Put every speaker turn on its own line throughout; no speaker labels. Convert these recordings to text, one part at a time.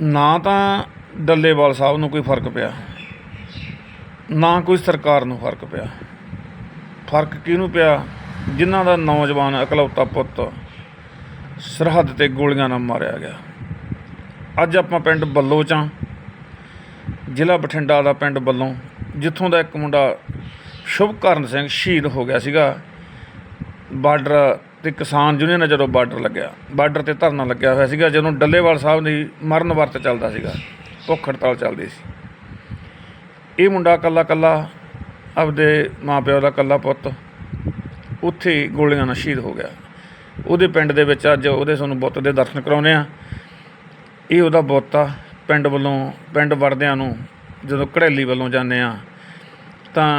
ਨਾ ਤਾਂ ਡੱਲੇਵਾਲ ਸਾਹਿਬ ਨੂੰ ਕੋਈ ਫ਼ਰਕ ਪਿਆ। ਨਾ ਕੋਈ ਸਰਕਾਰ ਨੂੰ ਫ਼ਰਕ ਪਿਆ। ਫ਼ਰਕ ਕਿਹਨੂੰ ਪਿਆ? ਜਿਨ੍ਹਾਂ ਦਾ ਨੌਜਵਾਨ ਇਕਲੌਤਾ ਪੁੱਤ ਸਰਹੱਦ ਤੇ ਗੋਲੀਆਂ ਨਾਲ ਮਾਰਿਆ ਗਿਆ। ਅੱਜ ਆਪਾਂ ਪਿੰਡ ਬੱਲੋ ਚ ਜ਼ਿਲ੍ਹਾ ਬਠਿੰਡਾ ਦਾ ਪਿੰਡ ਬੱਲੋਂ, ਜਿੱਥੋਂ ਦਾ ਇੱਕ ਮੁੰਡਾ ਸ਼ੁਭਕਰਨ ਸਿੰਘ ਸ਼ਹੀਦ ਹੋ ਗਿਆ ਸੀਗਾ। ਬਾਰਡਰ ਤੇ ਕਿਸਾਨ ਯੂਨੀਅਨ ਜਦੋਂ ਬਾਰਡਰ ਲੱਗਿਆ, ਬਾਰਡਰ ਤੇ ਧਰਨਾ ਲੱਗਿਆ ਹੋਇਆ ਸੀਗਾ, ਜਦੋਂ ਡੱਲੇਵਾਲ ਸਾਹਿਬ ਦੀ ਮਰਨ ਵਰਤ ਚੱਲਦਾ ਸੀਗਾ, ਭੁੱਖ ਹੜਤਾਲ ਚੱਲਦੀ ਸੀ। ਇਹ ਮੁੰਡਾ ਕੱਲਾ ਕੱਲਾ, ਆਪਦੇ ਮਾਪਿਓ ਦਾ ਕੱਲਾ ਪੁੱਤ, ਉੱਥੇ ਗੋਲੀਆਂ ਨਾਲ ਸ਼ਹੀਦ ਹੋ ਗਿਆ। ਉਹਦੇ ਪਿੰਡ ਦੇ ਵਿੱਚ ਅੱਜ ਉਹਦੇ ਸਾਨੂੰ ਬੁੱਤ ਦੇ ਦਰਸ਼ਨ ਕਰਾਉਨੇ ਆ ਇਹ ਉਹਦਾ ਬੁੱਤ ਆ, ਪਿੰਡ ਵੱਲੋਂ, ਪਿੰਡ ਵਰਦਿਆਂ ਨੂੰ ਜਦੋਂ ਘੜੇਲੀ ਵੱਲੋਂ ਜਾਂਦੇ ਆ ਤਾਂ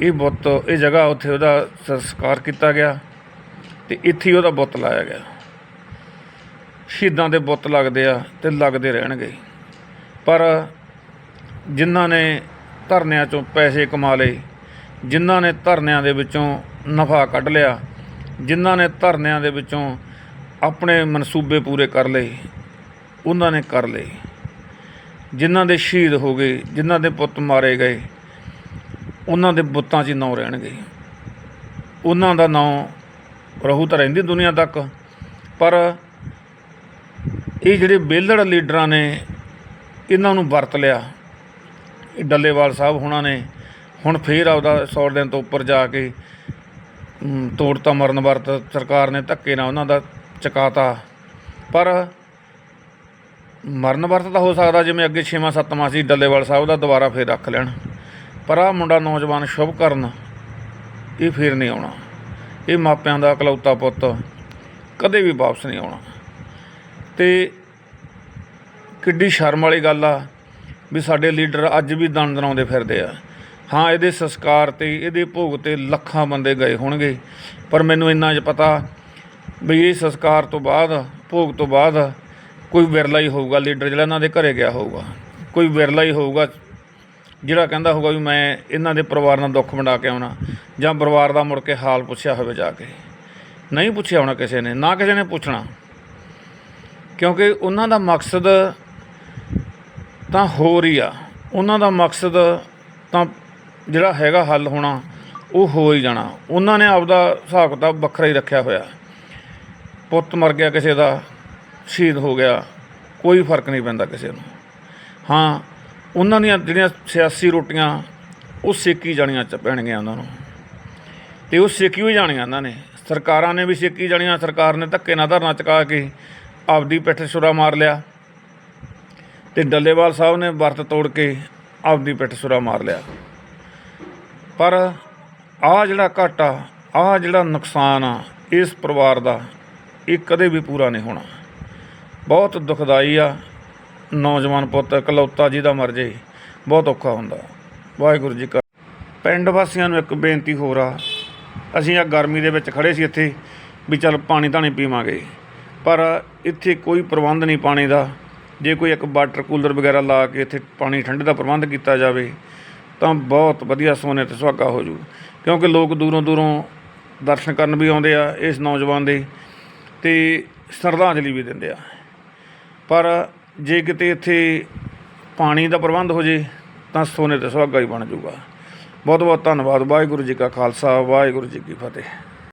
ਇਹ ਬੁੱਤ, ਇਹ ਜਗ੍ਹਾ ਉੱਥੇ ਉਹਦਾ ਸੰਸਕਾਰ ਕੀਤਾ ਗਿਆ। ਤੇ ਇੱਥੇ ਉਹਦਾ ਬੁੱਤ ਲਾਇਆ ਗਿਆ। ਸ਼ਹੀਦਾਂ ਦੇ ਬੁੱਤ ਲੱਗਦੇ ਆ ਤੇ ਲੱਗਦੇ ਰਹਿਣਗੇ। ਪਰ ਜਿਨ੍ਹਾਂ ਨੇ ਧਰਨਿਆਂ ਚੋਂ ਪੈਸੇ ਕਮਾ ਲਏ, ਜਿਨ੍ਹਾਂ ਨੇ ਧਰਨਿਆਂ ਦੇ ਵਿੱਚੋਂ ਨਫਾ ਕੱਢ ਲਿਆ, ਜਿਨ੍ਹਾਂ ਨੇ ਧਰਨਿਆਂ ਦੇ ਵਿੱਚੋਂ ਆਪਣੇ ਮਨਸੂਬੇ ਪੂਰੇ ਕਰ ਲਏ, ਉਹਨਾਂ ਨੇ ਕਰ ਲਏ। ਜਿਨ੍ਹਾਂ ਦੇ ਸ਼ਹੀਦ ਹੋ ਗਏ, ਜਿਨ੍ਹਾਂ ਦੇ ਪੁੱਤ ਮਾਰੇ ਗਏ, ਉਹਨਾਂ ਦੇ ਬੁੱਤਾਂ 'ਚ ਨਾਂ ਰਹਿਣਗੇ। ਉਹਨਾਂ ਦਾ ਨਾਂ ਰਹੂ ਤਾਂ ਰਹਿੰਦੀ ਦੁਨੀਆ ਤੱਕ। ਪਰ ਇਹ ਜਿਹੜੇ ਬੇਲੜ ਲੀਡਰਾਂ ਨੇ, ਇਹਨਾਂ ਨੂੰ ਵਰਤ ਲਿਆ। ਡੱਲੇਵਾਲ ਸਾਹਿਬ ਹੁਣਾਂ ਨੇ ਹੁਣ ਫੇਰ ਆਪਦਾ 100 ਦਿਨ ਤੋਂ ਉੱਪਰ ਜਾ ਕੇ ਤੋੜਤਾ ਮਰਨ ਵਰਤ ਸਰਕਾਰ ਨੇ ਧੱਕੇ ਨਾਲ ਉਹਨਾਂ ਦਾ ਚਕਾਤਾ। ਪਰ ਮਰਨ ਵਰਤ ਤਾਂ ਹੋ ਸਕਦਾ ਜਿਵੇਂ ਅੱਗੇ 6ਵਾਂ 7ਵਾਂ ਸੀ, ਡੱਲੇਵਾਲ ਸਾਹਿਬ ਦਾ ਦੁਬਾਰਾ ਫੇਰ ਰੱਖ ਲੈਣ। ਪਰ ਆ ਮੁੰਡਾ ਨੌਜਵਾਨ ਸ਼ੁਭ ਕਰਨ, ਇਹ ਫੇਰ ਨਹੀਂ ਆਉਣਾ। ਇਹ ਮਾਪਿਆਂ ਦਾ ਇਕਲੌਤਾ ਪੁੱਤ ਕਦੇ ਵੀ ਵਾਪਸ ਨਹੀਂ ਆਉਣਾ। ਤੇ ਕਿੱਡੀ ਸ਼ਰਮ ਵਾਲੀ ਗੱਲ ਆ ਵੀ ਸਾਡੇ ਲੀਡਰ ਅੱਜ ਵੀ ਦੰਦ ਦਨਾਉਂਦੇ ਫਿਰਦੇ ਆ। ਹਾਂ, ਇਹਦੇ ਸੰਸਕਾਰ ਤੇ, ਇਹਦੇ ਭੋਗ ਤੇ ਲੱਖਾਂ ਬੰਦੇ ਗਏ ਹੋਣਗੇ, ਪਰ ਮੈਨੂੰ ਇੰਨਾ ਜ ਪਤਾ ਵੀ ਇਹ ਸੰਸਕਾਰ ਤੋਂ ਬਾਅਦ, ਭੋਗ ਤੋਂ ਬਾਅਦ ਕੋਈ ਵਿਰਲਾ ਹੀ ਹੋਊਗਾ, ਲੀਡਰ ਜਿਹੜਾ ਇਹਨਾਂ ਦੇ ਘਰੇ ਗਿਆ ਹੋਊਗਾ, ਕੋਈ ਵਿਰਲਾ ਹੀ ਹੋਊਗਾ ਜਿਹੜਾ ਕਹਿੰਦਾ ਹੋਊਗਾ ਵੀ ਮੈਂ ਇਹਨਾਂ ਦੇ ਪਰਿਵਾਰ ਨਾਲ ਦੁੱਖ ਵੰਡਾ ਕੇ ਆਉਣਾ, ਜਾਂ ਪਰਿਵਾਰ ਦਾ ਮੁੜ ਕੇ ਹਾਲ ਪੁੱਛਿਆ ਹੋਵੇ ਜਾ ਕੇ। ਨਹੀਂ ਪੁੱਛਿਆ ਹੋਣਾ ਕਿਸੇ ਨੇ, ਨਾ ਕਿਸੇ ਨੇ ਪੁੱਛਣਾ। ਕਿਉਂਕਿ ਉਹਨਾਂ ਦਾ ਮਕਸਦ ਤਾਂ ਹੋਰ ਹੀ ਆ। ਉਹਨਾਂ ਦਾ ਮਕਸਦ ਤਾਂ ਜਿਹੜਾ ਹੈਗਾ ਹੱਲ ਹੋਣਾ, ਉਹ ਹੋ ਹੀ ਜਾਣਾ। ਉਹਨਾਂ ਨੇ ਆਪਦਾ ਹਿਸਾਬ ਕਿਤਾਬ ਵੱਖਰਾ ਹੀ ਰੱਖਿਆ ਹੋਇਆ। ਪੁੱਤ ਮਰ ਗਿਆ ਕਿਸੇ ਦਾ, ਸ਼ਹੀਦ ਹੋ ਗਿਆ, ਕੋਈ ਫ਼ਰਕ ਨਹੀਂ ਪੈਂਦਾ ਕਿਸੇ ਨੂੰ। ਹਾਂ ਉਹਨਾਂ ਦੀਆਂ ਜਿਹੜੀਆਂ ਸਿਆਸੀ ਰੋਟੀਆਂ, ਉਹ ਸੇਕੀ ਜਾਣੀਆਂ ਚ ਪੈਣਗੀਆਂ ਉਹਨਾਂ ਨੂੰ। ਤੇ ਉਹ ਸੇਕੀ ਹੋਈ ਜਾਣੀਆਂ ਉਹਨਾਂ ਨੇ। ਸਰਕਾਰਾਂ ਨੇ ਵੀ ਸੇਕੀ ਜਾਣੀਆਂ, ਸਰਕਾਰ ਨੇ ਧੱਕੇ ਨਾਲ ਧਰਨਾ ਚੁਕਾ ਕੇ ਆਪਦੀ ਪਿੱਠ ਛੁਰਾ ਮਾਰ ਲਿਆ। ਤੇ ਡੱਲੇਵਾਲ ਸਾਹਿਬ ਨੇ ਵਰਤ ਤੋੜ ਕੇ ਆਪਦੀ ਪਿੱਠ ਛੁਰਾ ਮਾਰ ਲਿਆ। ਪਰ ਆ ਜਿਹੜਾ ਘਾਟਾ ਆ ਜਿਹੜਾ ਨੁਕਸਾਨ ਆ, ਇਸ ਪਰਿਵਾਰ ਦਾ ਇਹ ਕਦੇ ਵੀ ਪੂਰਾ ਨਹੀਂ ਹੋਣਾ। ਬਹੁਤ ਦੁਖਦਾਈ ਆ। ਨੌਜਵਾਨ ਪੁੱਤ ਇਕਲੌਤਾ ਜਿਹਦਾ ਮਰ ਜੇ ਬਹੁਤ ਔਖਾ ਹੁੰਦਾ। ਵਾਹਿਗੁਰੂ ਜੀ ਕਾ ਪਿੰਡ ਵਾਸੀਆਂ ਨੂੰ ਇੱਕ ਬੇਨਤੀ ਹੋਰ ਆ, ਅਸੀਂ ਆ ਗਰਮੀ ਦੇ ਵਿੱਚ ਖੜੇ ਸੀ ਇੱਥੇ ਵੀ ਚੱਲ ਪਾਣੀ ਧਾਣੀ ਪੀਵਾਂਗੇ। ਪਰ ਇੱਥੇ ਕੋਈ ਪ੍ਰਬੰਧ ਨਹੀਂ ਪਾਣੀ ਦਾ। ਜੇ ਕੋਈ ਇੱਕ ਵਾਟਰ ਕੂਲਰ ਵਗੈਰਾ ਲਾ ਕੇ ਇੱਥੇ ਪਾਣੀ ਠੰਡੇ ਦਾ ਪ੍ਰਬੰਧ ਕੀਤਾ ਜਾਵੇ, ਤਾਂ ਬਹੁਤ ਵਧੀਆ ਸੋਨੇ ਤੇ ਸੁਹਾਗਾ ਹੋ ਜੂ। ਕਿਉਂਕਿ ਲੋਕ ਦੂਰੋਂ ਦੂਰੋਂ ਦਰਸ਼ਨ ਕਰਨ ਵੀ ਆਉਂਦੇ ਆ ਇਸ ਨੌਜਵਾਨ ਦੇ ਤੇ ਸ਼ਰਧਾਂਜਲੀ ਵੀ ਦਿੰਦੇ ਆ। ਪਰ ਜੇ ਕਿਤੇ ਇੱਥੇ ਪਾਣੀ ਦਾ ਪ੍ਰਬੰਧ ਹੋ ਜੇ, ਤਾਂ ਸੋਨੇ ਤੇ ਸੁਹਾਗਾ ਹੀ ਬਣ ਜਾਊਗਾ। ਬਹੁਤ ਬਹੁਤ ਧੰਨਵਾਦ। ਵਾਹਿਗੁਰੂ ਜੀ ਕਾ ਖਾਲਸਾ, ਵਾਹਿਗੁਰੂ ਜੀ ਕੀ ਫਤਿਹ।